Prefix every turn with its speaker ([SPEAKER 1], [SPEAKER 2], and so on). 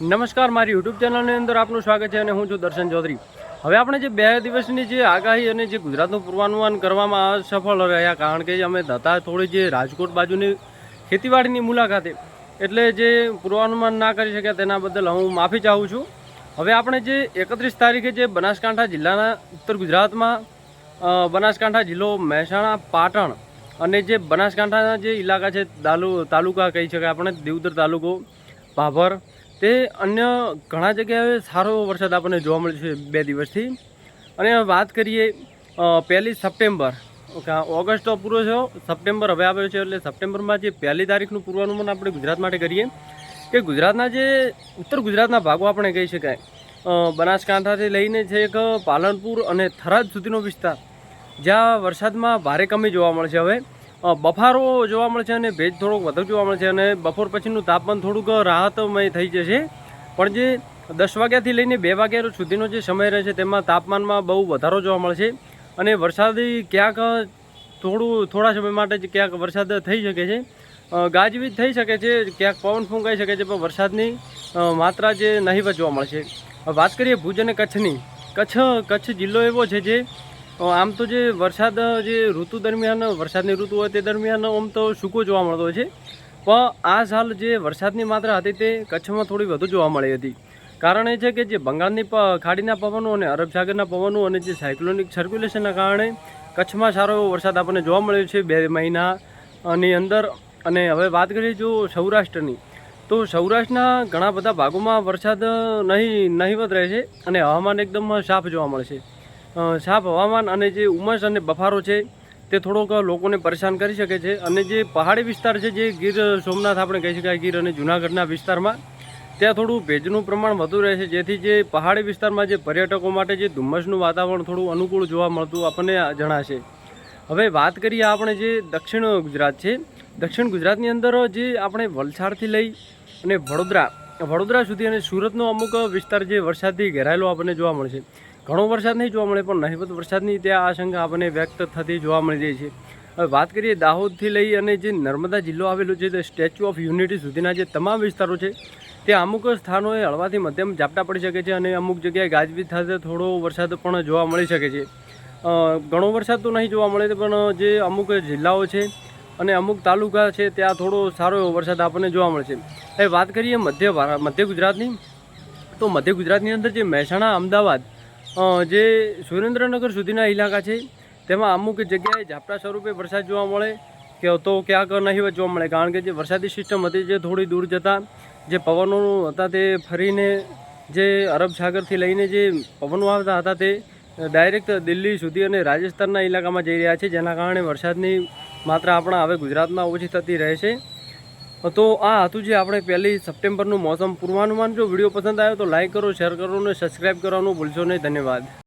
[SPEAKER 1] નમસ્કાર, મારી યુટ્યુબ ચેનલની અંદર આપનું સ્વાગત છે અને હું છું દર્શન ચૌધરી. હવે આપણે જે બે દિવસની જે આગાહી અને જે ગુજરાતનું પૂર્વાનુમાન કરવામાં સફળ રહ્યા, કારણ કે અમે હતા થોડી જે રાજકોટ બાજુની ખેતીવાડીની મુલાકાતે, એટલે જે પૂર્વાનુમાન ના કરી શક્યા તેના બદલ હું માફી ચાહું છું. હવે આપણે જે એકત્રીસ તારીખે જે બનાસકાંઠા જિલ્લાના ઉત્તર ગુજરાતમાં બનાસકાંઠા જિલ્લો મહેસાણા, પાટણ અને જે બનાસકાંઠાના જે ઇલાકા છે તાલુ તાલુકા કહી શકાય આપણે, દેવદર તાલુકો, ભાભર તે અન્ય ઘણા જગ્યાએ સારો વરસાદ આપણને જોવા મળ્યો છે બે દિવસથી. અને વાત કરીએ પહેલી સપ્ટેમ્બર. ઓગસ્ટ પૂરો થયો. સપ્ટેમ્બર હવે આવ્યો છે એટલે સપ્ટેમ્બરમાં જે પહેલી તારીખનું પૂર્વાનુમાન આપણે ગુજરાત માટે કરીએ કે ગુજરાતના જે ઉત્તર ગુજરાતના ભાગો આપણે કહી શકાય. બનાસકાંઠાથી લઈને છે એક પાલનપુર અને થરાદ સુધીનો વિસ્તાર. જ્યાં વરસાદમાં ભારે કમી જોવા મળશે હવે. બફારો જોવા મળશે અને ભેજ થોડોક વધુ જોવા મળશે અને બપોર પછીનું તાપમાન થોડુંક રાહતમય થઈ જશે. પણ જે દસ વાગ્યાથી લઈને બે વાગ્યા સુધીનો જે સમય રહેશે તેમાં તાપમાનમાં બહુ વધારો જોવા મળશે અને વરસાદી ક્યાંક થોડું, થોડા સમય માટે જ ક્યાંક વરસાદ થઈ શકે છે. ગાજવીજ થઈ શકે છે, ક્યાંક પવન ફૂંકાઈ શકે છે, પણ વરસાદની માત્રા જે નહીવત જોવા મળશે વાત કરીએ ભુજ અને કચ્છની. કચ્છ કચ્છ જિલ્લો એવો છે જે આમ તો જે વરસાદ, જે ઋતુ દરમિયાન, વરસાદની ઋતુ હોય તે દરમિયાન આમ તો સૂકો જોવા મળતો છે. પણ આ સાલ જે વરસાદની માત્રા હતી તે કચ્છમાં થોડી વધુ જોવા મળી હતી. કારણ એ છે કે જે બંગાળની ખાડીના પવનો અને અરબ સાગરના પવનો અને જે સાયક્લોનિક સર્ક્યુલેશનના કારણે કચ્છમાં સારો એવો વરસાદ આપણને જોવા મળ્યો છે બે મહિનાની અંદર. અને હવે વાત કરીએ જો સૌરાષ્ટ્રની, તો સૌરાષ્ટ્રના ઘણા બધા ભાગોમાં વરસાદ નહીં, નહીવત રહે છે અને હવામાન એકદમ સાફ જોવા મળશે સાફ હવામાન અને જે ઉમસ અને બફારો છે, તે થોડોક લોકોને પરેશાન કરી શકે છે. અને જે પહાડી વિસ્તાર છે, જે ગીર સોમનાથ આપણે કહી શકાય, ગીર અને જૂનાગઢના વિસ્તારમાં, ત્યાં થોડું ભેજનું પ્રમાણ વધુ રહે છે. જેથી જે પહાડી વિસ્તારમાં જે પર્યટકો માટે જે ધુમ્મસનું વાતાવરણ થોડું અનુકૂળ જોવા મળતું આપણને જણાશે. હવે વાત કરીએ આપણે જે દક્ષિણ ગુજરાત છે. દક્ષિણ ગુજરાતની અંદર જે આપણે વલસાડથી લઈ અને વડોદરા વડોદરા સુધી અને સુરતનો અમુક વિસ્તાર જે વરસાદથી ઘેરાયેલો આપણને જોવા મળશે. ઘણો વરસાદ નહીં જોવા મળે, પણ નહીવત વરસાદની ત્યાં આશંકા આપણને વ્યક્ત થતી જોવા મળી રહી છે. હવે વાત કરીએ દાહોદથી લઈ અને જે નર્મદા જિલ્લો આવેલો છે, તે સ્ટેચ્યુ ઓફ યુનિટી સુધીના જે તમામ વિસ્તારો છે, ત્યાં અમુક સ્થાનોએ હળવાથી મધ્યમ ઝાપટા પડી શકે છે અને અમુક જગ્યાએ ગાજવીજ સાથે થોડો વરસાદ પણ જોવા મળી શકે છે. ઘણો વરસાદ તો નહીં જોવા મળે, પણ જે અમુક જિલ્લાઓ છે અને અમુક તાલુકા છે, ત્યાં થોડો સારો એવો વરસાદ આપણને જોવા મળશે હવે વાત કરીએ મધ્ય મધ્ય ગુજરાતની, તો મધ્ય ગુજરાતની અંદર જે મહેસાણા, અમદાવાદ જે સુરેન્દ્રનગર સુધીના ઇલાકા છે, તેમાં અમુક જગ્યાએ ઝાપટા સ્વરૂપે વરસાદ જોવા મળે, કે તો ક્યાંક નહીવત જોવા મળે. કારણ કે જે વરસાદી સિસ્ટમ હતી જે થોડી દૂર જતાં, જે પવનો હતા તે ફરીને જે અરબ સાગરથી લઈને જે પવનો આવતા હતા તે ડાયરેક્ટ દિલ્હી સુધી અને રાજસ્થાનના ઇલાકામાં જઈ રહ્યા છે. જેના કારણે વરસાદની માત્રા આપણા હવે ગુજરાતમાં ઓછી થતી રહે છે. તો આ હતું જે આપણે પહેલી સપ્ટેમ્બરનું મોસમ પૂર્વાનુમાન. જો વીડિયો પસંદ આવ્યો તો લાઇક કરો, શેર કરો અને સબસ્ક્રાઈબ કરવાનું ભૂલશો નહીં. ધન્યવાદ.